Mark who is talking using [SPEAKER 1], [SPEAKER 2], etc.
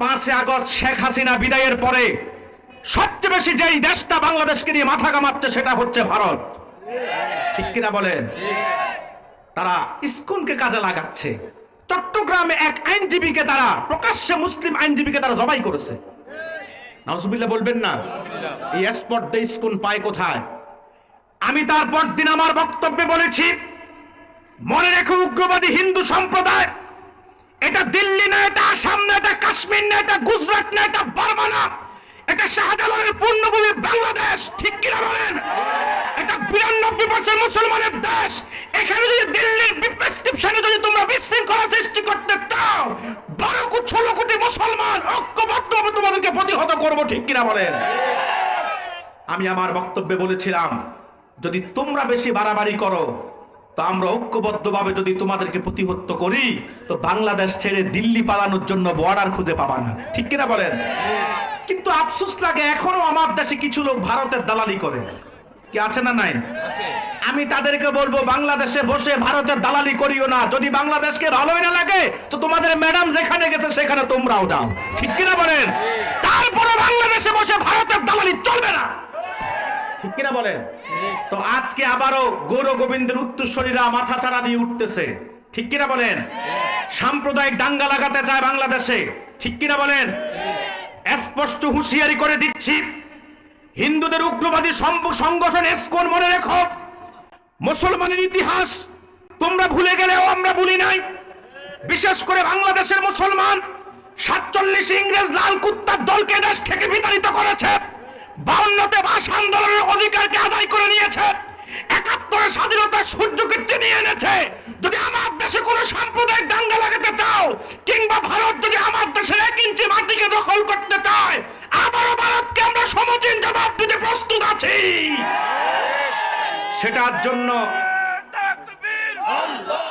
[SPEAKER 1] পাঁচই আগস্ট শেখ হাসিনা বিদায়ের পরে সবচেয়ে বেশি যেই দেশটা বাংলাদেশকে নিয়ে মাথা কামাচ্ছে সেটা হচ্ছে ভারত। ঠিক কিনা বলেন? তারা ইস্কনকে কাজে লাগাচ্ছে। চট্টগ্রামে এক আইনজীবীকে তারা, প্রকাশ্যে মুসলিম আইনজীবীকে তারা জবাই করেছে। নাউজুবিল্লাহ বলবেন না? এই স্পট দে ইস্কন পায় কোথায়? আমি তারপর দিন আমার বক্তব্যে বলেছি, মনে রেখো উগ্রবাদী হিন্দু সম্প্রদায়, এটা দিল্লি না, এটা আসাম না কাশ্মীর না এটা গুজরাট না এটা বার্মা না। এটা শাহজালালের পূর্ণভূমি বাংলাদেশ, ঠিক কিনা বলেন? এটা বিরানব্বই পার্সেন্ট মুসলমানের দেশ। এখানে যদি দিল্লির প্রেসক্রিপশনে যদি তোমরা বিশৃঙ্খলা সৃষ্টি করতে চাও, বারো কোটি ষোলো কোটি মুসলমান ঐক্যবদ্ধভাবে তোমাদেরকে প্রতিহত করব, ঠিক কিনা বলেন? আমি আমার বক্তব্যে বলেছিলাম, যদি তোমরা বেশি বাড়াবাড়ি করো তো আমরা ঐক্যবদ্ধভাবে যদি তোমাদেরকে প্রতিহত করি, তো বাংলাদেশ ছেড়ে দিল্লি পালানোর জন্য বর্ডার খুঁজে পাবা না। ঠিক কিনা বলেন? কিন্তু আফসোস লাগে, এখনও আমার দেশে কিছু লোক ভারতের দালালি করে। কি আছে না নাই? আমি তাদেরকে বলব, বাংলাদেশে বসে ভারতের দালালি করিও না। যদি বাংলাদেশকে ভালোই না লাগে, তো তোমাদের ম্যাডাম যেখানে গেছে সেখানে তোমরাও যাও। ঠিক কিনা বলেন তারপরে বাংলাদেশে বসে ভারতের দালালি চলবে না ঠিক কিনা বলেন? তো আজকে আবারও গৌর গোবিন্দের উত্তরস্বরীরা মাথা চাড়া দিয়ে উঠতেছে। ঠিক কিনা বলেন? সাম্প্রদায়িক দাঙ্গা লাগাতে চায় বাংলাদেশে। ঠিক কিনা বলেন? স্পষ্ট হুঁশিয়ারি করে দিচ্ছি। হিন্দুদের উগ্রবাদী সংগঠন এসকন মনে রেখো। মুসলমানের ইতিহাস, তোমরা ভুলে গেলেও আমরা ভুলি নাই। বিশেষ করে বাংলাদেশের মুসলমান সাতচল্লিশ ইংরেজ লাল কুত্তার দলকে দেশ থেকে বিতাড়িত করেছে। বাউন্নতে ভাষা আন্দোলনের অধিকারকে আদায় করে নিয়েছে। একাত্তরের স্বাধীনতার সূর্যকে চিনিয়ে এনেছে। যদি আমার দেশে কোনো সাম্প্রদায়িক দাঙ্গা লাগাতে চাও কিংবা ভারত যদি আমার দেশের এক ইঞ্চি মাটিকে দখল করতে চায় আবারও ভারতকে আমরা সমচীন জবাব দিতে প্রস্তুত আছি। সেটার জন্য
[SPEAKER 2] তাকবীর। আল্লাহু